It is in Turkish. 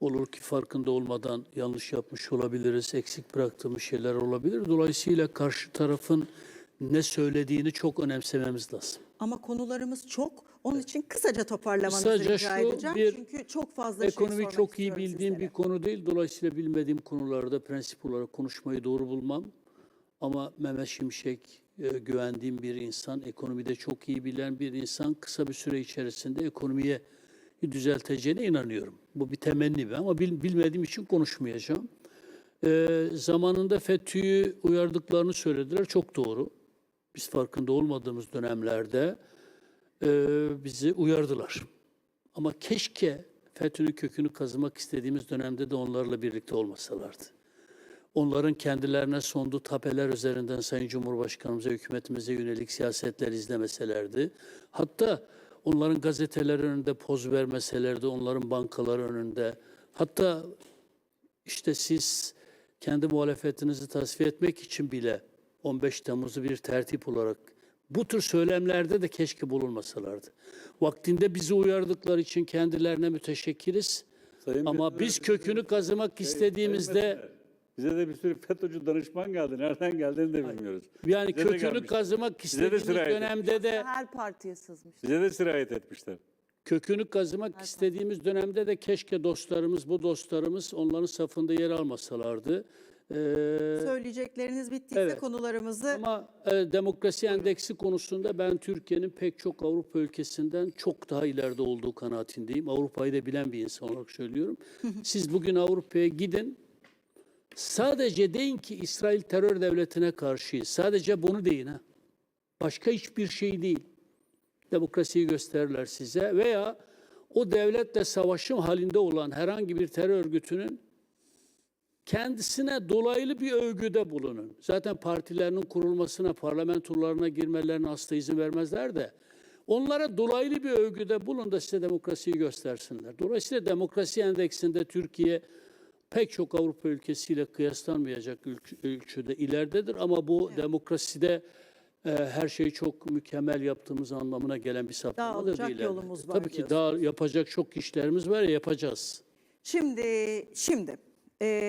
Olur ki farkında olmadan yanlış yapmış olabiliriz, eksik bıraktığımız şeyler olabilir. Dolayısıyla karşı tarafın ne söylediğini çok önemsememiz lazım. Ama konularımız çok. Onun için kısaca toparlamanızı Kısaca rica şu, edeceğim. bir Çünkü çok fazla Ekonomi şey çok iyi bildiğim sizlere. bir konu değil. Dolayısıyla bilmediğim konularda prensip olarak konuşmayı doğru bulmam. Ama Mehmet Şimşek e, güvendiğim bir insan, ekonomide çok iyi bilen bir insan kısa bir süre içerisinde ekonomiye düzelteceğine inanıyorum. Bu bir temenni ama bil- bilmediğim için konuşmayacağım. E, zamanında FETÖ'yü uyardıklarını söylediler. Çok doğru. Biz farkında olmadığımız dönemlerde e, bizi uyardılar. Ama keşke FETÖ'nün kökünü kazımak istediğimiz dönemde de onlarla birlikte olmasalardı. Onların kendilerine sondu tapeler üzerinden Sayın Cumhurbaşkanımıza, hükümetimize yönelik siyasetler izlemeselerdi. Hatta onların gazeteler önünde poz vermeselerdi, onların bankalar önünde. Hatta işte siz kendi muhalefetinizi tasfiye etmek için bile 15 Temmuz'u bir tertip olarak bu tür söylemlerde de keşke bulunmasalardı. Vaktinde bizi uyardıkları için kendilerine müteşekkiriz. Sayın Ama biz kökünü kazımak istediğimizde bize de bir sürü FETÖ'cü danışman geldi. Nereden geldiğini de bilmiyoruz. yani Bize kökünü kazımak istediğimiz dönemde de Her partiye sızmış. Bize de sirayet etmişler. kökünü kazımak istediğimiz dönemde de keşke dostlarımız, bu dostlarımız onların safında yer almasalardı. Ee, Söyleyecekleriniz bittiyse Evet. konularımızı Ama e, demokrasi endeksi konusunda ben Türkiye'nin pek çok Avrupa ülkesinden çok daha ileride olduğu kanaatindeyim. Avrupa'yı da bilen bir insan olarak söylüyorum. Siz bugün Avrupa'ya gidin. Sadece deyin ki İsrail terör devletine karşıyız. Sadece bunu deyin ha. Başka hiçbir şey değil. Demokrasiyi gösterirler size veya o devletle savaşım halinde olan herhangi bir terör örgütünün kendisine dolaylı bir övgüde bulunun. Zaten partilerinin kurulmasına, parlamentolarına girmelerine asla izin vermezler de onlara dolaylı bir övgüde bulun da size demokrasiyi göstersinler. Dolayısıyla demokrasi endeksinde Türkiye pek çok Avrupa ülkesiyle kıyaslanmayacak ülk- ölçüde ileridedir ama bu demokraside e, her şeyi çok mükemmel yaptığımız anlamına gelen bir saptama da olacak değil. yolumuz var Tabii ki diyorsunuz. daha yapacak çok işlerimiz var ya yapacağız. şimdi şimdi e,